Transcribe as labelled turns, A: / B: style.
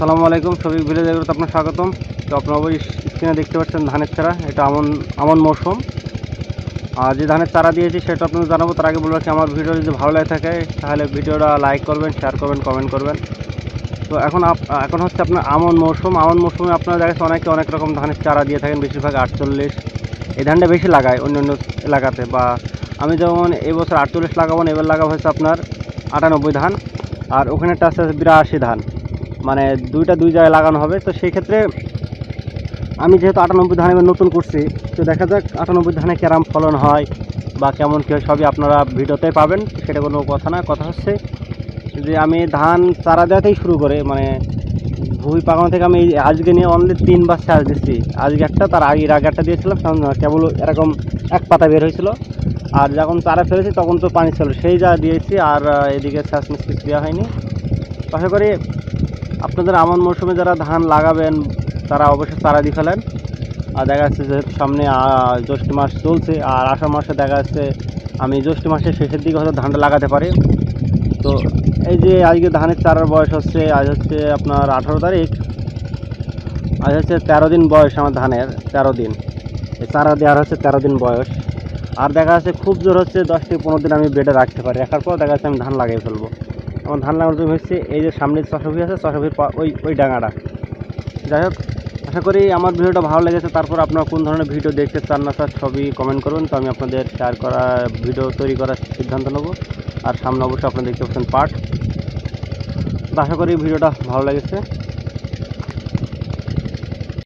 A: আসসালামু আলাইকুম, সবিক ভিলেজেগুলোতে আপনার স্বাগতম। তো আপনার ওই স্ক্রিনে দেখতে পাচ্ছেন ধানের চারা, এটা আমন আমন মৌসুম আর যে ধানের চারা দিয়েছি, সেটা আপনাদের জানাব, তার আগে বলব কি আমার ভিডিও যদি ভালো লাগে থাকে, তাহলে ভিডিওটা লাইক করবেন শেয়ার করবেন কমেন্ট করবেন। তো এখন এখন হচ্ছে আপনার আমন মৌসুম আমন মৌসুমে আপনারা দেখা যাচ্ছে অনেকে অনেক রকম ধানের চারা দিয়ে থাকেন, বেশিরভাগ আটচল্লিশ। এই ধানটা বেশি লাগায় অন্য অন্য এলাকাতে, বা আমি যেমন এবছর আটচল্লিশ লাগাবো না এবার লাগাবো হচ্ছে আপনার আটানব্বই ধান। আর ওখানেটা আছে বিরাশি ধান। মানে দুইটা দুই জায়গায় লাগানো হবে। তো সেই ক্ষেত্রে আমি যেহেতু আটানব্বই ধান এবার নতুন করছি, তো দেখা যাক আটানব্বই ধানে কেরাম ফলন হয় বা কেমন কী হয়, সবই আপনারা ভিডিওতে পাবেন, সেটা কোনো কথা না। কথা হচ্ছে যে আমি ধান চারা দেওয়াতেই শুরু করে মানে ভুই পাকানো থেকে আমি আজকে নিয়ে অনলি তিনবার চার্জ দিচ্ছি। আজকে একটা, তার আগের আগে একটা দিয়েছিলাম, কারণ কেবল এরকম এক পাতা বের হয়েছিল। আর যখন চারা ফেলেছি, তখন তো পানি ছিল, সেই যা দিয়েছি, আর এদিকে চাষ মিস্ত্রি দেওয়া হয়নি। আশা করি আপনাদের আমন মৌসুমে যারা ধান লাগাবেন, তারা অবশ্যই চারা দিয়ে ফেলেন। আর দেখা যাচ্ছে যেহেতু সামনে জ্যৈষ্ঠ মাস চলছে, আর আষাঢ় মাসে দেখা যাচ্ছে আমি জ্যৈষ্ঠ মাসের শেষের দিকে হয়তো ধানটা লাগাতে পারি। তো এই যে আজকে ধানের চারার বয়স হচ্ছে, আজ হচ্ছে আপনার আঠারো তারিখ। আজ হচ্ছে তেরো দিন বয়স আমার ধানের, তেরো দিন। এই চারা দেওয়ার হচ্ছে তেরো দিন বয়স। আর দেখা যাচ্ছে খুব জোর হচ্ছে দশ থেকে পনেরো দিন আমি বেডে রাখতে পারি। রাখার পর দেখা যাচ্ছে আমি ধান লাগিয়ে ফেলব। আমার ধান লাগানোর জন্য হচ্ছে এই যে সামনে চশাভি আছে চশাভির পা- ওই ওই ডাঙাটা। যাই হোক, আশা করি আমার ভিডিওটা ভালো লেগেছে। তারপর আপনারা কোন ধরনের ভিডিও দেখতে চান না স্যার, সবই কমেন্ট করুন। তো আমি আপনাদের শেয়ার করা, ভিডিও তৈরি করার সিদ্ধান্ত নেব। আর সামনে অবশ্যই আপনারা দেখতে পাচ্ছেন পার্ট তো আশা করি ভিডিওটা ভালো লেগেছে।